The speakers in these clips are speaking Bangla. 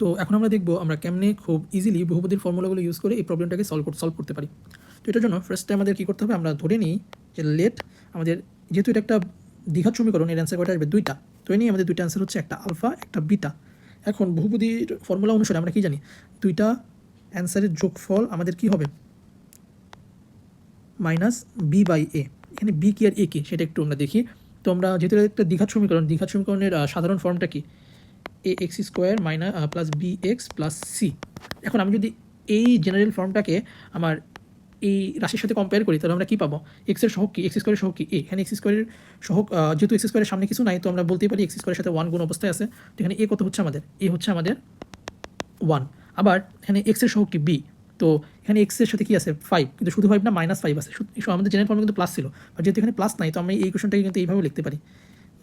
তো এখন আমরা দেখব আমরা কেমনে খুব ইজিলি বহুপদীর ফর্মুলাগুলো ইউজ করে এই প্রবলেমটাকে সলভ সলভ করতে পারি। তো এটার জন্য ফার্স্টে আমাদের কী করতে হবে? আমরা ধরে নিই যে লেট আমাদের যেহেতু এটা একটা দ্বিঘাত সমীকরণ, এর অ্যান্সার কয়টা আসবে? দুইটা। তো এই নিয়ে আমাদের দুইটা অ্যান্সার হচ্ছে একটা আলফা একটা বিটা এখন বহুপদীর ফর্মুলা অনুসারে আমরা কি জানি? দুইটা অ্যান্সারের যোগফল আমাদের কি হবে? মাইনাস বি বাই এ এখানে বি কি আর এ কি? সেটা একটু আমরা দেখি। তো আমরা যেহেতু একটা দ্বিঘাত সমীকরণ, দ্বিঘাত সমীকরণের সাধারণ ফর্মটা কি? A X square minus plus B X plus C এখন আমি যদি এই জেনারেল ফর্মটাকে আমার এই রাশির সাথে কম্পেয়ার করি তাহলে আমরা কী পাবো? এক্সের সহগ কি? এক্স স্কোয়ারের সহগ কি? এ এখানে এক্স স্কোয়ারের আহ, যেহেতু এক্স স্কোয়ারের সামনে কিছু নাই তো আমরা বলতেই পারি এক্স স্কোয়ারের সাথে ওয়ান গুণ অবস্থায় আছে। তো এখানে এ কত হচ্ছে আমাদের? এ হচ্ছে আমাদের ওয়ান আবার এখানে এক্সের সহগ কি? বি তো এখানে এক্সের সাথে কি আছে? ফাইভ কিন্তু শুধু ফাইভ না মাইনাস ফাইভ আছে। আমাদের জেনারেল ফর্মে কিন্তু প্লাস ছিল। আর যেহেতু এখানে প্লাস নাই তো আমরা এই কোশ্চেনটাকে কিন্তু এইভাবে লিখতে পারি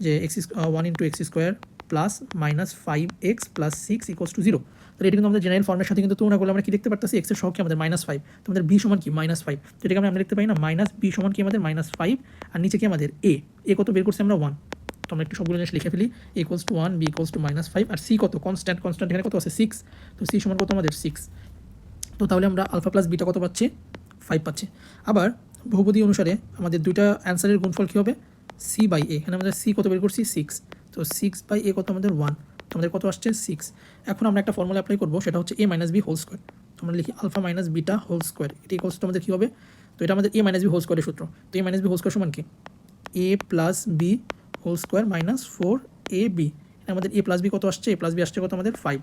যে X one into X square plus minus five X plus six equals to zero তাহলে এটা কিন্তু আমাদের জেনারেল ফর্মের সাথে কিন্তু তুলনা করলে আমরা কি দেখতে পারতেছি? এক্সের সহগ কি আমাদের মাইনাস ফাইভ তো আমাদের বি সমান কি? মাইনাস ফাইভ তো এটাকে আমরা লিখতে পারি না? মাইনাস বি সমান কি আমাদের? মাইনাস ফাইভ আর নিচে কি আমাদের? এ এ কত বের করছি আমরা? ওয়ান তো আমরা একটু সবগুলো জিনিস লিখে ফেলি। Equals to one B equals to minus five R C কত? কনস্ট্যান্ট কনস্ট্যান্ট এখানে কত আছে? সিক্স তো সি সমান কত আমাদের? সিক্স তো তাহলে আমরা আলফা প্লাস বিটা কত পাচ্ছি? ফাইভ পাচ্ছি। আবার বহুপদী অনুসারে আমাদের দুইটা অ্যান্সারের গুণফল কী হবে? সি বাই এ এখানে আমাদের সি কত বের করছি? সিক্স তো সিক্স বাই এ কত আমাদের ওয়ান আমাদের কত আসছে? সিক্স এখন আমরা একটা ফর্মুলা অ্যাপ্লাই করব, সেটা হচ্ছে A minus B whole square আমরা লিখি alpha minus beta whole square এটি ইকোয়ালস টু আমাদের কী হবে? তো এটা আমাদের এ মাইনাস বি হোল স্কোয়ারের সূত্র। তো A minus B whole square সমান কি? A plus B whole square minus four A B আমাদের এ প্লাস বি কত আসছে? এ প্লাস বি আসছে কত আমাদের ফাইভ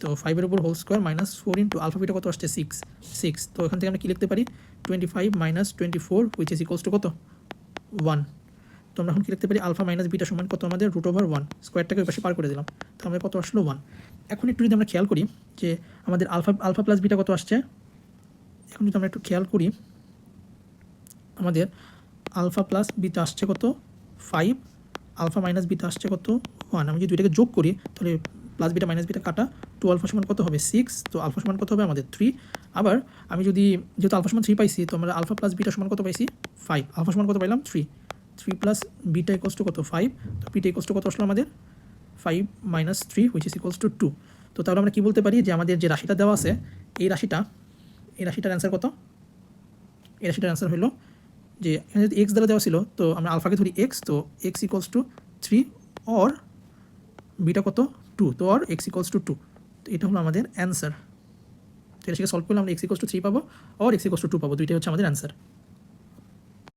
তো ফাইভের উপর whole square minus four into alpha beta কত আসছে? সিক্স সিক্স তো এখান থেকে আমরা কী লিখতে পারি? Twenty five minus twenty four which is equals to কত? ওয়ান তো আমরা এখন কি লিখতে পারি? আলফা মাইনাস বিটা সমান কত আমাদের? Root over one. স্কোয়ারটাকে ওই পাশে পার করে দিলাম। তো আমাদের কত আসলো? ওয়ান। এখন একটু যদি আমরা খেয়াল করি যে আমাদের আলফা আলফা প্লাস বিটা কত আসছে? এখন যদি আমরা একটু খেয়াল করি, আমাদের আলফা প্লাস বিটা আসছে কত? ফাইভ। আলফা মাইনাস বিটা আসছে কত? ওয়ান। আমি যদি দুইটাকে যোগ করি, তাহলে প্লাস বিটা মাইনাস বিটা কাটা টু আলফা সমান কত হবে? সিক্স। তো আলফা সমান কত হবে? আমাদের থ্রি। আবার আমি যদি, যেহেতু আলফা সমান থ্রি পাইছি, তো আমরা আলফা প্লাস বিটা সমান কত পাইছি? ফাইভ। আলফা সমান কত পাইলাম? Three. Three plus beta equals to কত? ফাইভ তো বিটা ইকোয়াস টু কত আসলো আমাদের? Five minus three which is equals to two তো তাহলে আমরা কী বলতে পারি যে আমাদের যে রাশিটা দেওয়া আছে, এই রাশিটা, এই রাশিটার অ্যান্সার কত? এই রাশিটার অ্যান্সার হলো যে এখানে যদি এক্স দ্বারা দেওয়া ছিল, তো আমরা আলফাকে ধরি এক্স তো X equals to three or beta কত? টু তো or X equals to two তো এটা হলো আমাদের অ্যান্সার তো এটা সলভ করলে আমরা এক্স ইকোয়ালস টু থ্রি পাবো or X equals to two পাবো, দুইটাই হচ্ছে আমাদের অ্যান্সার